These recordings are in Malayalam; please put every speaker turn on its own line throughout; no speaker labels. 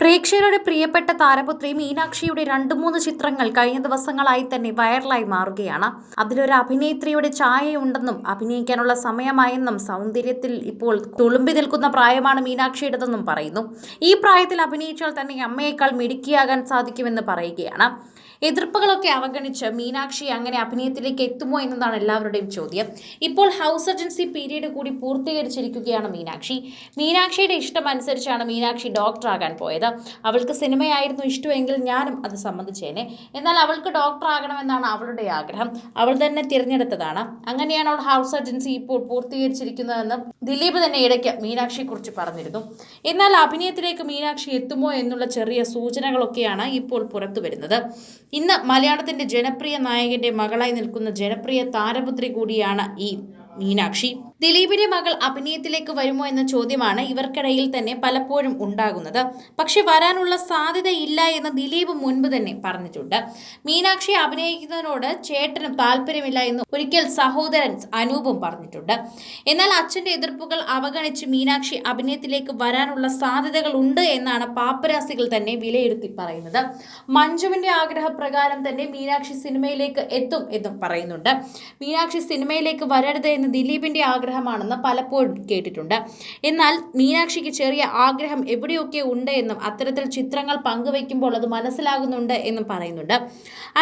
പ്രേക്ഷകരുടെ പ്രിയപ്പെട്ട താരപുത്രി മീനാക്ഷിയുടെ രണ്ടു മൂന്ന് ചിത്രങ്ങൾ കഴിഞ്ഞ ദിവസങ്ങളായി തന്നെ വൈറലായി മാറുകയാണ്. അതിലൊരു അഭിനേത്രിയുടെ ഛായയുണ്ടെന്നും അഭിനയിക്കാനുള്ള സമയമായെന്നും സൗന്ദര്യത്തിൽ ഇപ്പോൾ തുളുമ്പി നിൽക്കുന്ന പ്രായമാണ് മീനാക്ഷിയുടേതെന്നും പറയുന്നു. ഈ പ്രായത്തിൽ അഭിനയിച്ചാൽ തന്നെ അമ്മയേക്കാൾ മിടുക്കിയാകാൻ സാധിക്കുമെന്ന് പറയുകയാണ്. എതിർപ്പുകളൊക്കെ അവഗണിച്ച് മീനാക്ഷി അങ്ങനെ അഭിനയത്തിലേക്ക് എത്തുമോ എന്നതാണ് എല്ലാവരുടെയും ചോദ്യം. ഇപ്പോൾ ഹൗസ് സർജൻസി പീരീഡ് കൂടി പൂർത്തീകരിച്ചിരിക്കുകയാണ് മീനാക്ഷി. മീനാക്ഷിയുടെ ഇഷ്ടം അനുസരിച്ചാണ് മീനാക്ഷി ഡോക്ടറാകാൻ പോയത്. അവൾക്ക് സിനിമയായിരുന്നു ഇഷ്ടമെങ്കിൽ ഞാനും അത് സംബന്ധിച്ചേനെ എന്നാൽ അവൾക്ക് ഡോക്ടർ ആകണമെന്നാണ് അവളുടെ ആഗ്രഹം. അവൾ തന്നെ തിരഞ്ഞെടുത്തതാണ്. അങ്ങനെയാണ് അവൾ ഹൗസ് സർജൻസി ഇപ്പോൾ പൂർത്തീകരിച്ചിരിക്കുന്നതെന്ന് ദിലീപ് തന്നെ ഇടയ്ക്ക് മീനാക്ഷിയെക്കുറിച്ച് പറഞ്ഞിരുന്നു. എന്നാൽ അഭിനയത്തിലേക്ക് മീനാക്ഷി എത്തുമോ എന്നുള്ള ചെറിയ സൂചനകളൊക്കെയാണ് ഇപ്പോൾ പുറത്തു വരുന്നത് ഇന്ന് മലയാളത്തിന്റെ ജനപ്രിയ നായകന്റെ മകളായി നിൽക്കുന്ന ജനപ്രിയ താരപുത്രി കൂടിയാണ് ഈ മീനാക്ഷി. ദിലീപിന്റെ മകൾ അഭിനയത്തിലേക്ക് വരുമോ എന്ന ചോദ്യമാണ് ഇവർക്കിടയിൽ തന്നെ പലപ്പോഴും ഉണ്ടാകുന്നത്. പക്ഷെ വരാനുള്ള സാധ്യതയില്ല എന്ന് ദിലീപ് മുൻപ് തന്നെ പറഞ്ഞിട്ടുണ്ട്. മീനാക്ഷി അഭിനയിക്കുന്നതിനോട് ചേട്ടനും താല്പര്യമില്ല എന്ന് ഒരിക്കൽ സഹോദരൻ അനൂപും പറഞ്ഞിട്ടുണ്ട്. എന്നാൽ അച്ഛന്റെ എതിർപ്പുകൾ അവഗണിച്ച് മീനാക്ഷി അഭിനയത്തിലേക്ക് വരാനുള്ള സാധ്യതകൾ ഉണ്ട് എന്നാണ് പാപ്പരാസികൾ തന്നെ വിലയിരുത്തി പറയുന്നത്. മഞ്ജുവിന്റെ ആഗ്രഹപ്രകാരം തന്നെ മീനാക്ഷി സിനിമയിലേക്ക് എത്തും എന്നും പറയുന്നുണ്ട്. മീനാക്ഷി സിനിമയിലേക്ക് വരരുത് എന്ന് ദിലീപിന്റെ ആഗ്രഹമാണെന്ന് പലപ്പോഴും കേട്ടിട്ടുണ്ട്. എന്നാൽ മീനാക്ഷിക്ക് ചെറിയ ആഗ്രഹം എവിടെയൊക്കെ ഉണ്ട് എന്നും അത്തരത്തിൽ ചിത്രങ്ങൾ പങ്കുവയ്ക്കുമ്പോൾ അത് മനസ്സിലാകുന്നുണ്ട് എന്നും പറയുന്നുണ്ട്.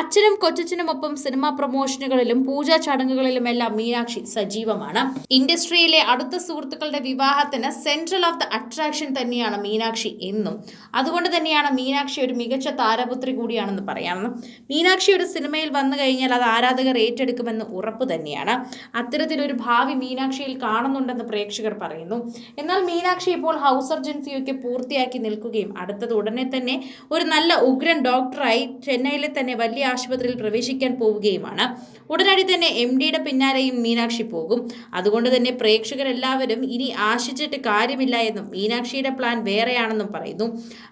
അച്ഛനും കൊച്ചച്ഛനുമൊപ്പം സിനിമാ പ്രൊമോഷനുകളിലും പൂജാ ചടങ്ങുകളിലുമെല്ലാം മീനാക്ഷി സജീവമാണ്. ഇൻഡസ്ട്രിയിലെ അടുത്ത സുഹൃത്തുക്കളുടെ വിവാഹത്തിന് സെൻട്രൽ ഓഫ് ദ അട്രാക്ഷൻ തന്നെയാണ് മീനാക്ഷി എന്നും. അതുകൊണ്ട് തന്നെയാണ് മീനാക്ഷി ഒരു മികച്ച താരപുത്രി കൂടിയാണെന്ന് പറയാമെന്നും. മീനാക്ഷി ഒരു സിനിമയിൽ വന്നു കഴിഞ്ഞാൽ അത് ആരാധകർ ഏറ്റെടുക്കുമെന്ന് ഉറപ്പ് തന്നെയാണ്. അത്തരത്തിലൊരു ഭാവി മീനാക്ഷിയിൽ കാണുന്നുണ്ടെന്ന് പ്രേക്ഷകർ പറയുന്നു. എന്നാൽ മീനാക്ഷി ഇപ്പോൾ ഹൗസ് സർജൻസിയൊക്കെ പൂർത്തിയാക്കി നിൽക്കുകയും അടുത്തത് ഉടനെ തന്നെ ഒരു നല്ല ഉഗ്രൻ ഡോക്ടറായി ചെന്നൈയിലെ തന്നെ വലിയ ആശുപത്രിയിൽ പ്രവേശിക്കാൻ പോവുകയുമാണ്. ഉടനടി തന്നെ എം ഡിയുടെ പിന്നാലെയും മീനാക്ഷി പോകും. അതുകൊണ്ട് തന്നെ പ്രേക്ഷകരെല്ലാവരും ഇനി ആശിച്ചിട്ട് കാര്യമില്ല എന്നും മീനാക്ഷിയുടെ പ്ലാൻ വേറെയാണെന്നും പറയുന്നു.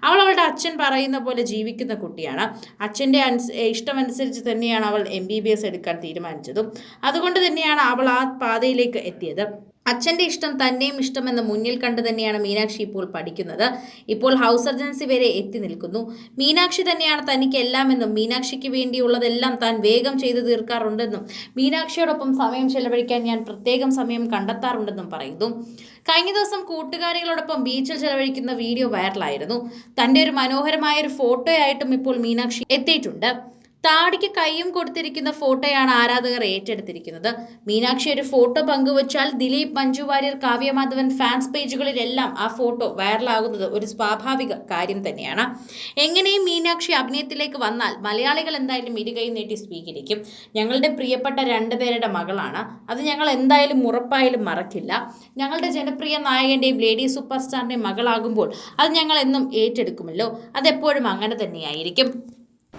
അവൾ അവളുടെ അച്ഛൻ പറയുന്ന പോലെ ജീവിക്കുന്ന കുട്ടിയാണ്. അച്ഛന്റെ ഇഷ്ടമനുസരിച്ച് തന്നെയാണ് അവൾ എം ബി ബി എസ് എടുക്കാൻ തീരുമാനിച്ചതും. അതുകൊണ്ട് തന്നെയാണ് അവൾ ആ പാതയിലേക്ക് എത്തിയത്. അച്ഛന്റെ ഇഷ്ടം തന്നെയും ഇഷ്ടമെന്ന് മുന്നിൽ കണ്ട് തന്നെയാണ് മീനാക്ഷി ഇപ്പോൾ പഠിക്കുന്നത്. ഇപ്പോൾ ഹൗസ് സർജൻസി വരെ എത്തി നിൽക്കുന്നു. മീനാക്ഷി തന്നെയാണ് തനിക്ക് എല്ലാമെന്നും മീനാക്ഷിക്ക് വേണ്ടിയുള്ളതെല്ലാം താൻ വേഗം ചെയ്തു തീർക്കാറുണ്ടെന്നും മീനാക്ഷിയോടൊപ്പം സമയം ചെലവഴിക്കാൻ ഞാൻ പ്രത്യേകം സമയം കണ്ടെത്താറുണ്ടെന്നും പറയുന്നു. കഴിഞ്ഞ ദിവസം കൂട്ടുകാരികളോടൊപ്പം ബീച്ചിൽ ചെലവഴിക്കുന്ന വീഡിയോ വൈറലായിരുന്നു തന്റെ ഒരു മനോഹരമായ ഒരു ഫോട്ടോയായിട്ടും ഇപ്പോൾ മീനാക്ഷി എത്തിയിട്ടുണ്ട്. താടിക്ക് കൈയും കൊടുത്തിരിക്കുന്ന ഫോട്ടോയാണ് ആരാധകർ ഏറ്റെടുത്തിരിക്കുന്നത്. മീനാക്ഷി ഒരു ഫോട്ടോ പങ്കുവച്ചാൽ ദിലീപ് മഞ്ജു വാര്യർ കാവ്യമാധവൻ ഫാൻസ് പേജുകളിലെല്ലാം ആ ഫോട്ടോ വൈറലാകുന്നത് ഒരു സ്വാഭാവിക കാര്യം തന്നെയാണ്. എങ്ങനെയും മീനാക്ഷി അഭിനയത്തിലേക്ക് വന്നാൽ മലയാളികൾ എന്തായാലും ഇരുകൈ നീട്ടി സ്വീകരിക്കും. ഞങ്ങളുടെ പ്രിയപ്പെട്ട രണ്ടുപേരുടെ മകളാണ്. അത് ഞങ്ങൾ എന്തായാലും ഉറപ്പായാലും മറക്കില്ല. ഞങ്ങളുടെ ജനപ്രിയ നായകന്റെയും ലേഡി സൂപ്പർ സ്റ്റാറിന്റെയും മകളാകുമ്പോൾ അത് ഞങ്ങൾ എന്നും ഏറ്റെടുക്കുമല്ലോ. അതെപ്പോഴും അങ്ങനെ തന്നെയായിരിക്കും.